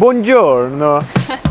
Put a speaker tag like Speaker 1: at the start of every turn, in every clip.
Speaker 1: Buongiorno.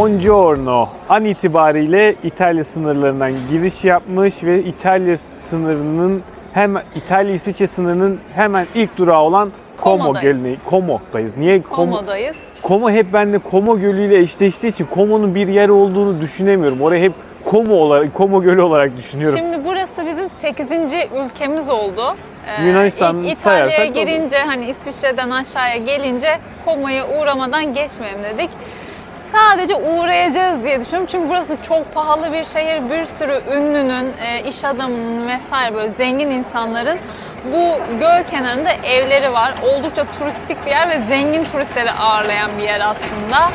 Speaker 1: Buongiorno an itibariyle İtalya sınırlarından giriş yapmış ve İtalya sınırının hemen İtalya İsviçre sınırının hemen ilk durağı olan Como
Speaker 2: Como'dayız.
Speaker 1: Gölü'ne Como'dayız. Niye Como?
Speaker 2: Komo'dayız.
Speaker 1: Como hep bende Como Gölü ile eşleştiği için Como'nun bir yer olduğunu düşünemiyorum. Orayı hep Como olarak Como Gölü olarak düşünüyorum.
Speaker 2: Şimdi burası bizim 8. ülkemiz oldu. Ee,
Speaker 1: Yunanistan
Speaker 2: ilk İtalya'ya
Speaker 1: olur.
Speaker 2: girince hani İsviçre'den aşağıya gelince Komo'ya uğramadan geçmeyelim dedik. Sadece uğrayacağız diye düşünüyorum. Çünkü burası çok pahalı bir şehir. Bir sürü ünlünün, e, iş adamının vesaire böyle zengin insanların bu göl kenarında evleri var. Oldukça turistik bir yer ve zengin turistleri ağırlayan bir yer aslında.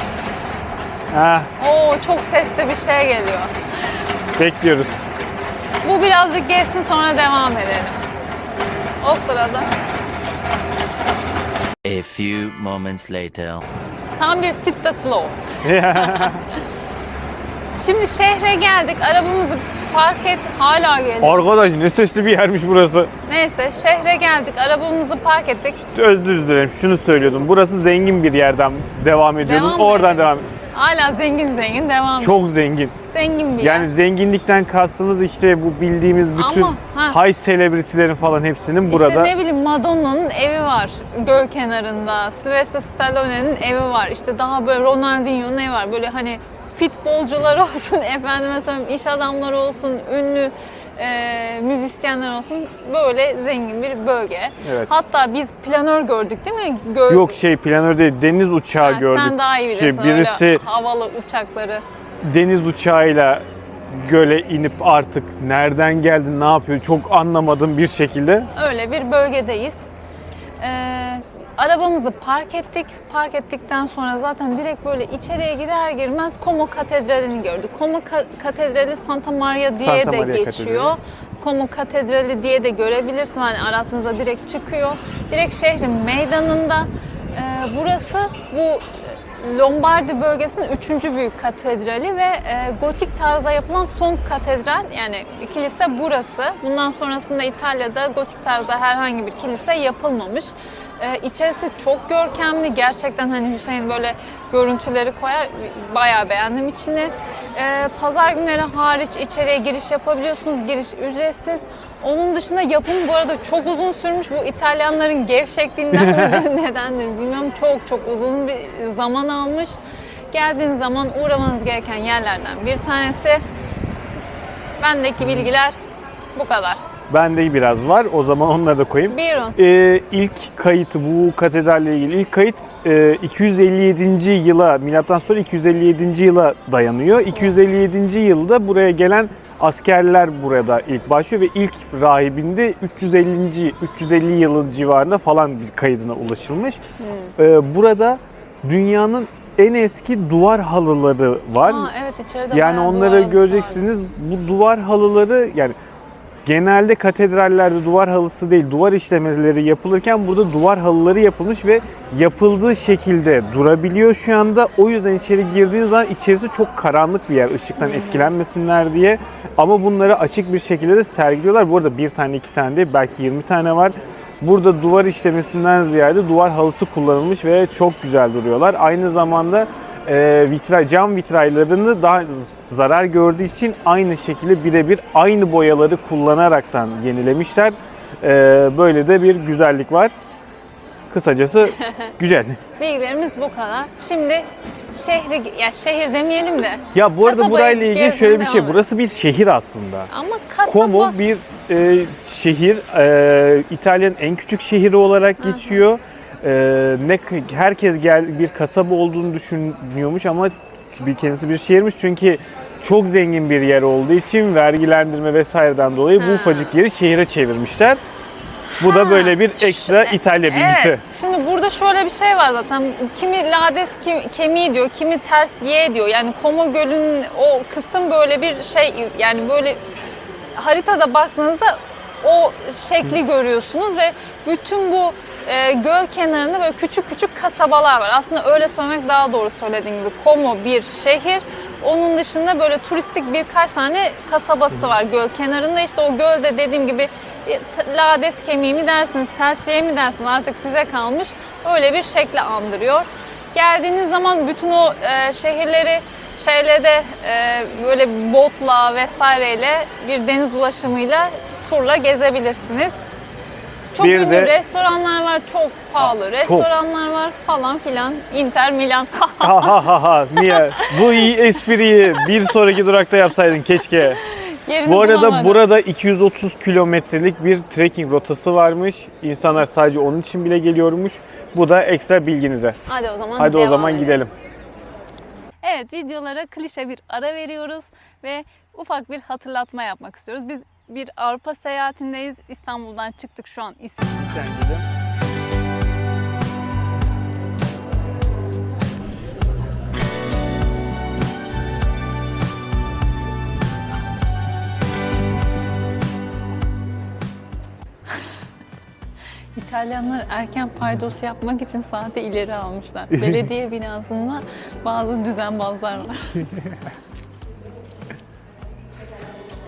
Speaker 1: Heh,
Speaker 2: Oo çok sesli bir şey geliyor.
Speaker 1: bekliyoruz.
Speaker 2: Bu birazcık geçsin sonra devam edelim. O sırada
Speaker 3: A few moments later.
Speaker 2: Tam bir sit the slow. Şimdi şehre geldik. Arabamızı park et. Hala geliyor.
Speaker 1: Arkadaş ne sesli bir yermiş burası.
Speaker 2: Neyse şehre geldik. Arabamızı park ettik.
Speaker 1: Özür dilerim şunu söylüyordum. Burası zengin bir yerden devam ediyordun.
Speaker 2: Devam
Speaker 1: Oradan
Speaker 2: edelim.
Speaker 1: devam.
Speaker 2: Hala zengin zengin devam.
Speaker 1: Çok zengin.
Speaker 2: zengin bir
Speaker 1: Yani
Speaker 2: yer.
Speaker 1: zenginlikten kastımız işte bu bildiğimiz bütün
Speaker 2: Ama, ha.
Speaker 1: high celebrity'lerin falan hepsinin burada.
Speaker 2: İşte ne bileyim Madonna'nın evi var göl kenarında. Sylvester Stallone'nin evi var. İşte daha böyle Ronaldinho'nun evi var. Böyle hani futbolcular olsun, efendime söyleyeyim iş adamları olsun, ünlü e, müzisyenler olsun. Böyle zengin bir bölge.
Speaker 1: Evet.
Speaker 2: Hatta biz planör gördük değil mi? Göl,
Speaker 1: Yok şey planör değil deniz uçağı
Speaker 2: Ha,
Speaker 1: gördük.
Speaker 2: Sen daha iyi
Speaker 1: İşte
Speaker 2: bilirsin
Speaker 1: birisi
Speaker 2: öyle havalı uçakları.
Speaker 1: deniz uçağıyla göle inip artık nereden geldi ne yapıyor çok anlamadım bir şekilde.
Speaker 2: Öyle bir bölgedeyiz. Ee, arabamızı park ettik. Park ettikten sonra zaten direkt böyle içeriye gider girmez Como Katedrali'ni gördük. Como Ka- Katedrali Santa Maria diye
Speaker 1: Santa
Speaker 2: de
Speaker 1: Maria
Speaker 2: geçiyor.
Speaker 1: Katedrali.
Speaker 2: Como Katedrali diye de görebilirsin. Hani aratınızda direkt çıkıyor. Direkt şehrin meydanında. Ee, burası bu e, Lombardi bölgesinin üçüncü büyük katedrali ve e, gotik tarzda yapılan son katedral yani kilise burası. Bundan sonrasında İtalya'da gotik tarzda herhangi bir kilise yapılmamış. E, içerisi çok görkemli. Gerçekten hani Hüseyin böyle görüntüleri koyar. Bayağı beğendim içini. E, pazar günleri hariç içeriye giriş yapabiliyorsunuz. Giriş ücretsiz. Onun dışında yapım bu arada çok uzun sürmüş. Bu İtalyanların gevşekliğinden midir nedendir bilmiyorum. Çok çok uzun bir zaman almış. Geldiğiniz zaman uğramanız gereken yerlerden bir tanesi. Bendeki bilgiler bu kadar.
Speaker 1: Bende biraz var o zaman onları da koyayım.
Speaker 2: Buyurun.
Speaker 1: Ee, ilk kayıt bu katedralle ilgili ilk kayıt e, 257. yıla milattan sonra 257. yıla dayanıyor. 257. yılda buraya gelen askerler burada ilk başlıyor ve ilk rahibinde 350. 350 yılın civarında falan bir kaydına ulaşılmış. Ee, burada dünyanın en eski duvar halıları var.
Speaker 2: Aa, evet içeride
Speaker 1: Yani onları göreceksiniz. Bu duvar halıları yani genelde katedrallerde duvar halısı değil duvar işlemeleri yapılırken burada duvar halıları yapılmış ve yapıldığı şekilde durabiliyor şu anda. O yüzden içeri girdiğiniz zaman içerisi çok karanlık bir yer ışıktan etkilenmesinler diye. Ama bunları açık bir şekilde de sergiliyorlar. Bu arada bir tane iki tane değil belki 20 tane var. Burada duvar işlemesinden ziyade duvar halısı kullanılmış ve çok güzel duruyorlar. Aynı zamanda e, vitray, cam vitraylarını daha zarar gördüğü için aynı şekilde birebir aynı boyaları kullanaraktan yenilemişler. E, böyle de bir güzellik var. Kısacası güzel.
Speaker 2: Bilgilerimiz bu kadar. Şimdi şehri, ya şehir demeyelim de
Speaker 1: Ya bu arada
Speaker 2: Kasabayı
Speaker 1: burayla ilgili şöyle bir
Speaker 2: devam
Speaker 1: şey.
Speaker 2: et.
Speaker 1: Burası bir şehir aslında.
Speaker 2: ama kasaba
Speaker 1: Como bir e, şehir, e, İtalya'nın en küçük şehri olarak geçiyor. E, ne herkes gel bir kasaba olduğunu düşünüyormuş ama bir kendisi bir şehirmiş çünkü çok zengin bir yer olduğu için vergilendirme vesaireden dolayı bu
Speaker 2: Ha.
Speaker 1: ufacık yeri şehire çevirmişler. Bu da böyle bir ekstra İtalya bilgisi.
Speaker 2: Evet. Şimdi burada şöyle bir şey var zaten. Kimi lades kim, kemiği diyor, kimi ters ye diyor. Yani Como Gölü'nün o kısım böyle bir şey yani böyle haritada baktığınızda o şekli görüyorsunuz ve bütün bu e, göl kenarında böyle küçük küçük kasabalar var. Aslında öyle söylemek daha doğru söylediğim gibi. Como bir şehir. Onun dışında böyle turistik birkaç tane kasabası var göl kenarında. İşte o gölde dediğim gibi e, lades kemiği mi dersiniz, tersiye mi dersiniz artık size kalmış. Öyle bir şekli andırıyor. Geldiğiniz zaman bütün o e, şehirleri şeyle de e, böyle botla vesaireyle bir deniz ulaşımıyla turla gezebilirsiniz. Çok
Speaker 1: Bir
Speaker 2: ünlü
Speaker 1: de-
Speaker 2: restoranlar var, çok pahalı restoranlar var falan filan. Inter Milan.
Speaker 1: ha ha ha ha niye? Bu iyi espriyi bir sonraki durakta yapsaydın keşke.
Speaker 2: Yerini
Speaker 1: Bu arada
Speaker 2: bulamadım.
Speaker 1: burada 230 kilometrelik bir trekking rotası varmış. İnsanlar sadece onun için bile geliyormuş. Bu da ekstra bilginize.
Speaker 2: Hadi o zaman
Speaker 1: Hadi o
Speaker 2: devam
Speaker 1: zaman
Speaker 2: edelim.
Speaker 1: gidelim.
Speaker 2: Evet videolara klişe bir ara veriyoruz ve ufak bir hatırlatma yapmak istiyoruz. Biz bir Avrupa seyahatindeyiz. İstanbul'dan çıktık şu an İstanbul. İtalyanlar erken paydos yapmak için saati ileri almışlar. Belediye binasında bazı düzenbazlar var.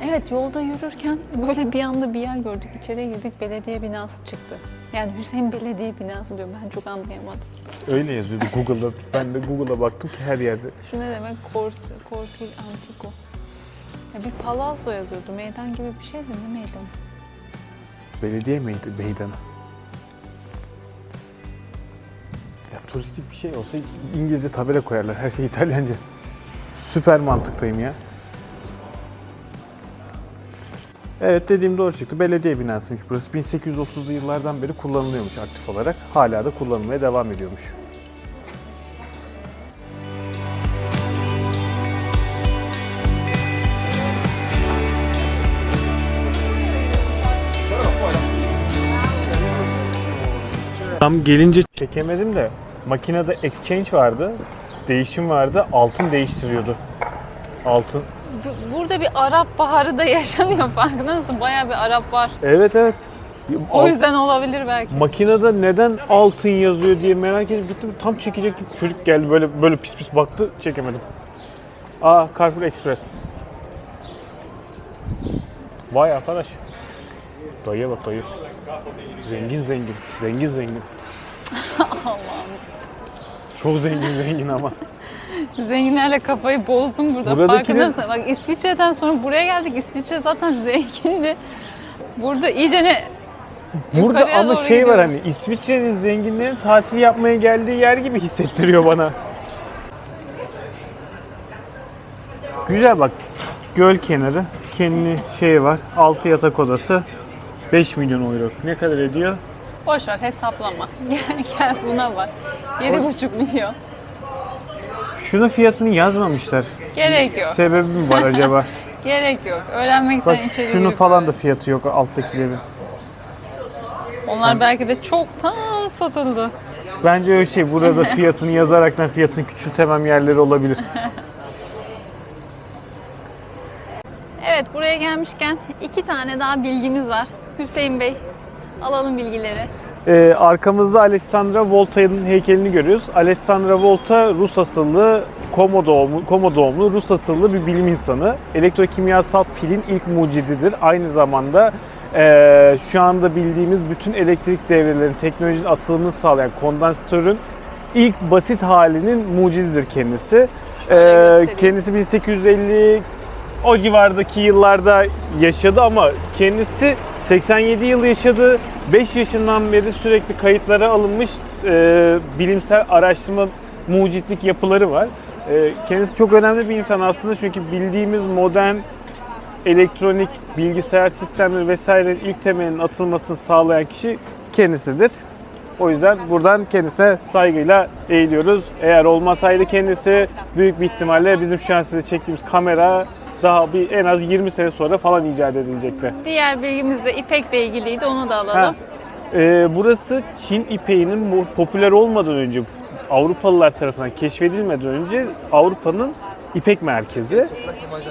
Speaker 2: evet yolda yürürken böyle bir anda bir yer gördük. İçeriye girdik belediye binası çıktı. Yani Hüseyin Belediye binası diyor. Ben çok anlayamadım.
Speaker 1: Öyle yazıyordu Google'da. Ben de Google'a baktım ki her yerde.
Speaker 2: Şu ne demek? Kort, Cortil Antico. Ya bir palazzo yazıyordu. Meydan gibi bir şeydi. Ne meydanı?
Speaker 1: Belediye meydi meydanı. Ya turistik bir şey olsa İngilizce tabela koyarlar. Her şey İtalyanca. Süper mantıktayım ya. Evet dediğim doğru çıktı. Belediye binasıymış burası. 1830'lu yıllardan beri kullanılıyormuş aktif olarak. Hala da kullanılmaya devam ediyormuş. Tam gelince çekemedim de makinede exchange vardı. Değişim vardı. Altın değiştiriyordu. Altın.
Speaker 2: Bu- Burada bir Arap baharı da yaşanıyor farkında mısın? Bayağı bir Arap var.
Speaker 1: Evet evet.
Speaker 2: O
Speaker 1: Alt-
Speaker 2: yüzden olabilir belki.
Speaker 1: Makinede neden altın yazıyor diye merak edip gittim. Tam çekecektim. Çocuk geldi böyle böyle pis pis baktı. Çekemedim. Aa Carrefour Express. Vay arkadaş. Dayıya bak dayı. Zengin zengin. Zengin zengin.
Speaker 2: Allah'ım.
Speaker 1: Çok zengin zengin ama.
Speaker 2: Zenginlerle kafayı bozdum burada.
Speaker 1: Buradakiler-
Speaker 2: Farkında mısın? Bak İsviçre'den sonra buraya geldik. İsviçre zaten zengindi. Burada iyice ne
Speaker 1: Burada
Speaker 2: Yukarıya
Speaker 1: ama şey var
Speaker 2: gidiyoruz.
Speaker 1: hani İsviçre'nin zenginlerin tatil yapmaya geldiği yer gibi hissettiriyor bana. Güzel bak. Göl kenarı. Kendi şey var. Altı yatak odası. 5 milyon euro. Ne kadar ediyor?
Speaker 2: boş ver hesaplama. Gel, gel buna bak. 7,5 milyon.
Speaker 1: Şunun fiyatını yazmamışlar.
Speaker 2: Gerek yok.
Speaker 1: Sebebi mi var acaba?
Speaker 2: Gerek yok. Öğrenmek
Speaker 1: Bak
Speaker 2: isteyen içeri
Speaker 1: şunu falan da fiyatı yok alttakilerin.
Speaker 2: Onlar belki de çoktan satıldı.
Speaker 1: Bence öyle şey. Burada fiyatını yazaraktan fiyatını küçültemem yerleri olabilir.
Speaker 2: Evet buraya gelmişken iki tane daha bilgimiz var. Hüseyin Bey alalım bilgileri.
Speaker 1: Ee, arkamızda Alessandra Volta'nın heykelini görüyoruz. Alessandra Volta Rus asıllı, Como doğumlu, Como doğumlu Rus asıllı bir bilim insanı. Elektrokimyasal pilin ilk mucididir. Aynı zamanda ee, şu anda bildiğimiz bütün elektrik devrelerin, teknolojinin atılımını sağlayan kondansatörün ilk basit halinin mucididir kendisi.
Speaker 2: Göstereyim.
Speaker 1: kendisi 1850 o civardaki yıllarda yaşadı ama kendisi 87 yıl yaşadı. 5 yaşından beri sürekli kayıtlara alınmış e, bilimsel araştırma mucitlik yapıları var. E, kendisi çok önemli bir insan aslında çünkü bildiğimiz modern elektronik bilgisayar sistemleri vesaire ilk temelinin atılmasını sağlayan kişi kendisidir. O yüzden buradan kendisine saygıyla eğiliyoruz. Eğer olmasaydı kendisi büyük bir ihtimalle bizim şu an size çektiğimiz kamera daha bir en az 20 sene sonra falan icat edilecekti.
Speaker 2: Diğer bilgimiz de İpek'le ilgiliydi. Onu da
Speaker 1: Ha,
Speaker 2: alalım.
Speaker 1: e, burası Çin ipeğinin popüler olmadan önce Avrupalılar tarafından keşfedilmeden önce Avrupa'nın ipek merkezi.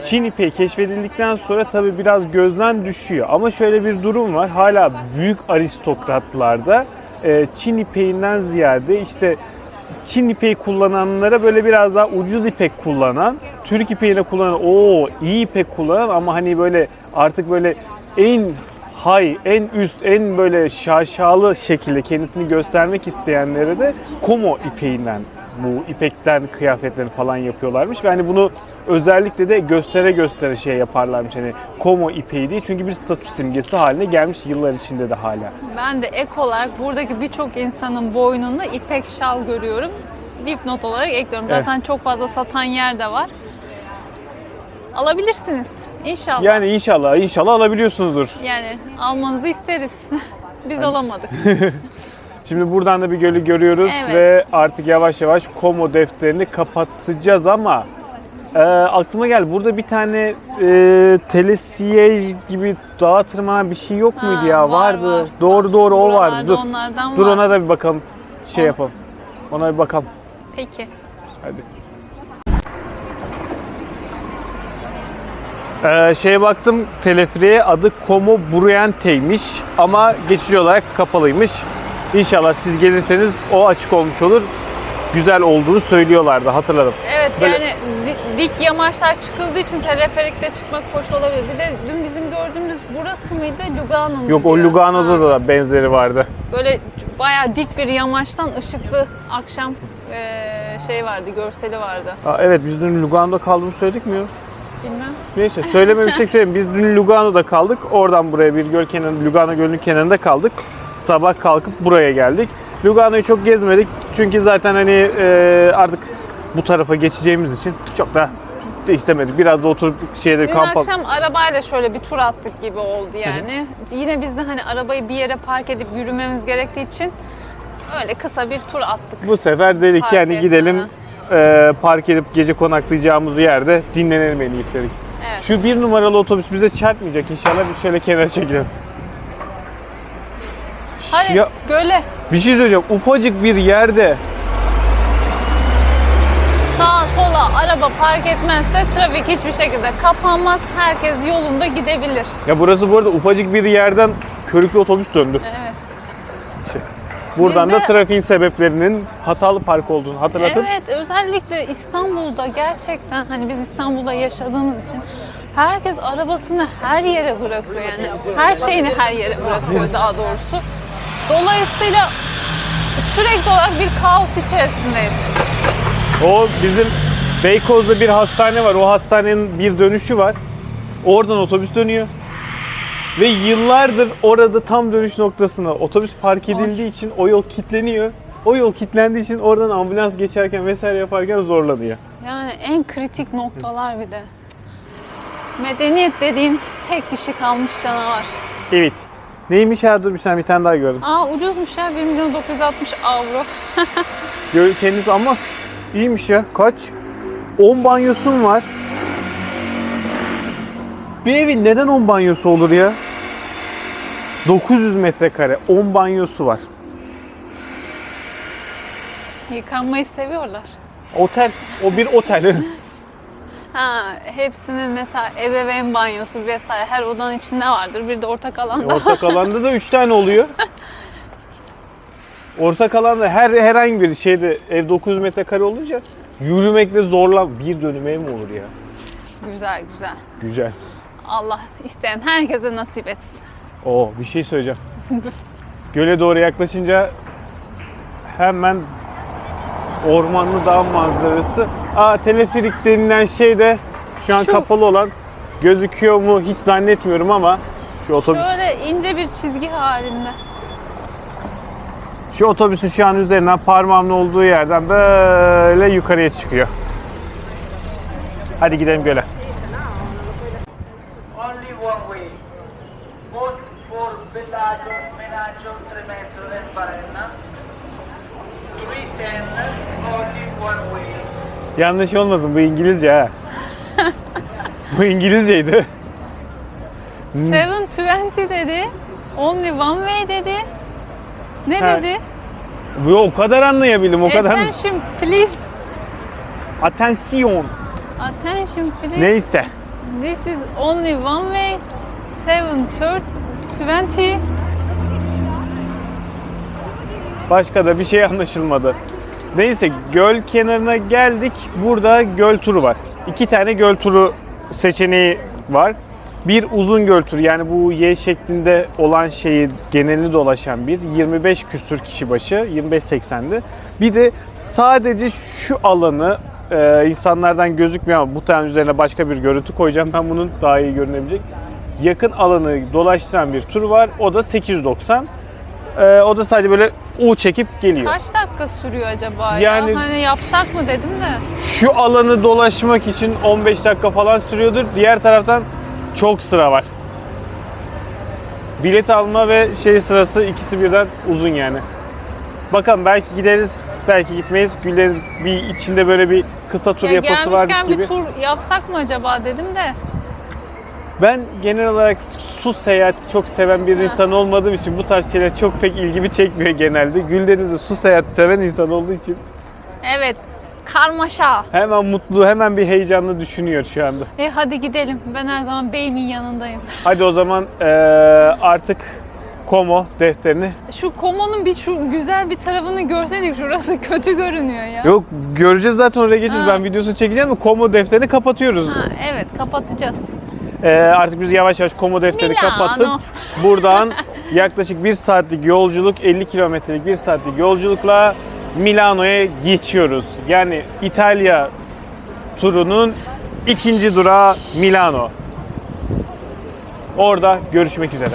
Speaker 1: Çin ipeği keşfedildikten sonra tabi biraz gözden düşüyor. Ama şöyle bir durum var. Hala büyük aristokratlarda e, Çin ipeğinden ziyade işte Çin ipeği kullananlara böyle biraz daha ucuz ipek kullanan, Türk ipeğine kullanan, o iyi ipek kullanan ama hani böyle artık böyle en high, en üst, en böyle şaşalı şekilde kendisini göstermek isteyenlere de Komo ipeğinden bu ipekten kıyafetlerini falan yapıyorlarmış ve hani bunu özellikle de göstere göstere şey yaparlarmış hani Komo ipeği diye çünkü bir statü simgesi haline gelmiş yıllar içinde de hala.
Speaker 2: Ben de ek olarak buradaki birçok insanın boynunda İpek şal görüyorum. Dipnot olarak ekliyorum.
Speaker 1: Evet.
Speaker 2: Zaten çok fazla satan yer de var. Alabilirsiniz inşallah.
Speaker 1: Yani inşallah inşallah alabiliyorsunuzdur.
Speaker 2: Yani almanızı isteriz. Biz alamadık.
Speaker 1: Şimdi buradan da bir gölü görüyoruz
Speaker 2: Evet.
Speaker 1: ve artık yavaş yavaş Komo defterini kapatacağız ama e, aklıma gel burada bir tane e, telesiyej gibi dağa tırmanan bir şey yok muydu
Speaker 2: Ha,
Speaker 1: ya?
Speaker 2: var,
Speaker 1: Vardı.
Speaker 2: var.
Speaker 1: Doğru doğru o
Speaker 2: Buralarda
Speaker 1: vardı. Dur.
Speaker 2: onlardan
Speaker 1: Dur
Speaker 2: var.
Speaker 1: ona da bir bakalım. Şey
Speaker 2: On-
Speaker 1: yapalım. Ona bir bakalım.
Speaker 2: Peki.
Speaker 1: Hadi. Ee, şeye baktım teleferiğe adı Como Bruyente'ymiş ama geçici olarak kapalıymış. İnşallah siz gelirseniz o açık olmuş olur. Güzel olduğunu söylüyorlardı hatırladım.
Speaker 2: Evet
Speaker 1: Böyle-
Speaker 2: yani di- dik yamaçlar çıkıldığı için teleferikte çıkmak hoş olabilir. Bir de dün bizim gördüğümüz burası mıydı? Lugano muydu?
Speaker 1: Yok o? Lugano'da
Speaker 2: Ha,
Speaker 1: da benzeri vardı.
Speaker 2: Böyle bayağı dik bir yamaçtan ışıklı akşam eee, şey vardı, görseli vardı.
Speaker 1: Aa, evet biz dün Lugano'da kaldığımızı söyledik mi?
Speaker 2: Bilmem.
Speaker 1: Neyse söylememişsek söyleyeyim. Biz dün Lugano'da kaldık. Oradan buraya bir göl kenarı, Lugano Gölü'nün kenarında kaldık. Sabah kalkıp buraya geldik. Lugano'yu çok gezmedik. Çünkü zaten hani e, artık bu tarafa geçeceğimiz için çok da de istemedik. Biraz da oturup şeyde
Speaker 2: Dün
Speaker 1: kamp
Speaker 2: akşam arabayla şöyle bir tur attık gibi oldu yani. Yine biz de hani arabayı bir yere park edip yürümemiz gerektiği için öyle kısa bir tur attık.
Speaker 1: Bu sefer dedik
Speaker 2: Park
Speaker 1: yani
Speaker 2: etmeden.
Speaker 1: gidelim e, park edip gece konaklayacağımız yerde dinlenelim en iyisi dedik.
Speaker 2: Evet.
Speaker 1: Şu bir numaralı otobüs bize çarpmayacak inşallah. Bir şöyle kenara çekelim.
Speaker 2: Hadi
Speaker 1: Ya-
Speaker 2: göle.
Speaker 1: Bir şey söyleyeceğim. Ufacık bir yerde
Speaker 2: Sağa sola araba park etmezse trafik hiçbir şekilde kapanmaz. Herkes yolunda gidebilir.
Speaker 1: Ya burası bu arada ufacık bir yerden körüklü otobüs döndü.
Speaker 2: Evet.
Speaker 1: Buradan da
Speaker 2: Bizde-
Speaker 1: trafiğin sebeplerinin hatalı park olduğunu hatırlatın.
Speaker 2: Evet özellikle İstanbul'da gerçekten hani biz İstanbul'da yaşadığımız için herkes arabasını her yere bırakıyor yani her şeyini her yere bırakıyor daha doğrusu. Dolayısıyla sürekli olarak bir kaos içerisindeyiz.
Speaker 1: O bizim Beykoz'da bir hastane var. O hastanenin bir dönüşü var. Oradan otobüs dönüyor. Ve yıllardır orada tam dönüş noktasına otobüs park edildiği için o yol kilitleniyor. O yol kilitlendiği için oradan ambulans geçerken vesaire yaparken zorlanıyor.
Speaker 2: Yani en kritik noktalar bir de. Medeniyet dediğin tek dişi kalmış canavar.
Speaker 1: Evet. Neymiş ya dur bir saniye bir tane daha gördüm.
Speaker 2: Aa ucuzmuş ya 1 milyon 960 avro.
Speaker 1: Kendisi ama iyiymiş ya. Kaç? 10 banyosun var. Bir evin neden 10 banyosu olur ya? 900 metrekare 10 banyosu var.
Speaker 2: Yıkanmayı seviyorlar.
Speaker 1: Otel. O bir otel.
Speaker 2: Ha, hepsinin mesela ebeveyn banyosu vesaire her odanın içinde vardır. Bir de ortak alanda.
Speaker 1: Ortak alanda da 3 tane oluyor. Ortak alanda her herhangi bir şeyde ev 900 metrekare olunca yürümekle zorlan. Bir dönüm ev mi olur ya?
Speaker 2: güzel güzel.
Speaker 1: Güzel.
Speaker 2: Allah isteyen herkese nasip etsin.
Speaker 1: Oo bir şey söyleyeceğim. Göle doğru yaklaşınca hemen ormanlı dağ manzarası. Aa teleferik denilen şey de şu an
Speaker 2: Şu.
Speaker 1: kapalı olan gözüküyor mu hiç zannetmiyorum ama şu otobüs
Speaker 2: Şöyle ince bir çizgi halinde.
Speaker 1: şu otobüsün şu an üzerinden parmağımın olduğu yerden böyle yukarıya çıkıyor. Hadi gidelim göle.
Speaker 4: Only one way. both for Bellagio, Menaggio, Tremezzo and Varenna. 310 only one way.
Speaker 1: Yanlış olmasın bu İngilizce ha. bu İngilizceydi.
Speaker 2: 720 dedi. Only one way dedi. Ne
Speaker 1: Ha,
Speaker 2: dedi?
Speaker 1: Bu o kadar anlayabildim o kadar.
Speaker 2: Attention please.
Speaker 1: Attention.
Speaker 2: Attention please.
Speaker 1: Neyse.
Speaker 2: This is only one way. 720.
Speaker 1: Başka da bir şey anlaşılmadı. Neyse göl kenarına geldik. Burada göl turu var. İki tane göl turu seçeneği var. Bir uzun göl turu yani bu Y şeklinde olan şeyi genelini dolaşan bir 25 küsür kişi başı 25-80'di. Bir de sadece şu alanı e, insanlardan gözükmüyor ama bu tane üzerine başka bir görüntü koyacağım. Ben bunun daha iyi görünebilecek. Yakın alanı dolaştıran bir tur var. O da 890. Ee, o da sadece böyle U çekip geliyor.
Speaker 2: Kaç dakika sürüyor acaba
Speaker 1: Yani-
Speaker 2: ya? Hani yapsak mı dedim de.
Speaker 1: Şu alanı dolaşmak için 15 dakika falan sürüyordur. Diğer taraftan çok sıra var. Bilet alma ve şey sırası ikisi birden uzun yani. Bakalım belki gideriz, belki gitmeyiz. Gülleriniz bir içinde böyle bir kısa tur
Speaker 2: Ya
Speaker 1: yapası varmış
Speaker 2: gelmişken
Speaker 1: gibi.
Speaker 2: bir tur yapsak mı acaba dedim de.
Speaker 1: Ben genel olarak su seyahati çok seven bir insan olmadığım için bu tarz şeyler çok pek ilgimi çekmiyor genelde. Güldeniz de su seyahati seven insan olduğu için
Speaker 2: Evet. Karmaşa.
Speaker 1: hemen mutlu, hemen bir heyecanlı düşünüyor şu anda.
Speaker 2: E hadi gidelim. Ben her zaman beyimin yanındayım.
Speaker 1: Hadi o zaman eee, artık Como defterini.
Speaker 2: Şu Komo'nun bir şu güzel bir tarafını görseydik şurası kötü görünüyor ya.
Speaker 1: Yok göreceğiz zaten oraya geçeceğiz.
Speaker 2: Ha.
Speaker 1: Ben videosunu çekeceğim mi? Como defterini kapatıyoruz.
Speaker 2: Ha, evet kapatacağız.
Speaker 1: Eee, artık biz yavaş yavaş Como defterini
Speaker 2: Milano.
Speaker 1: kapatıp buradan yaklaşık bir saatlik yolculuk, 50 kilometrelik bir saatlik yolculukla Milano'ya geçiyoruz. Yani İtalya turunun ikinci durağı Milano. Orada görüşmek üzere.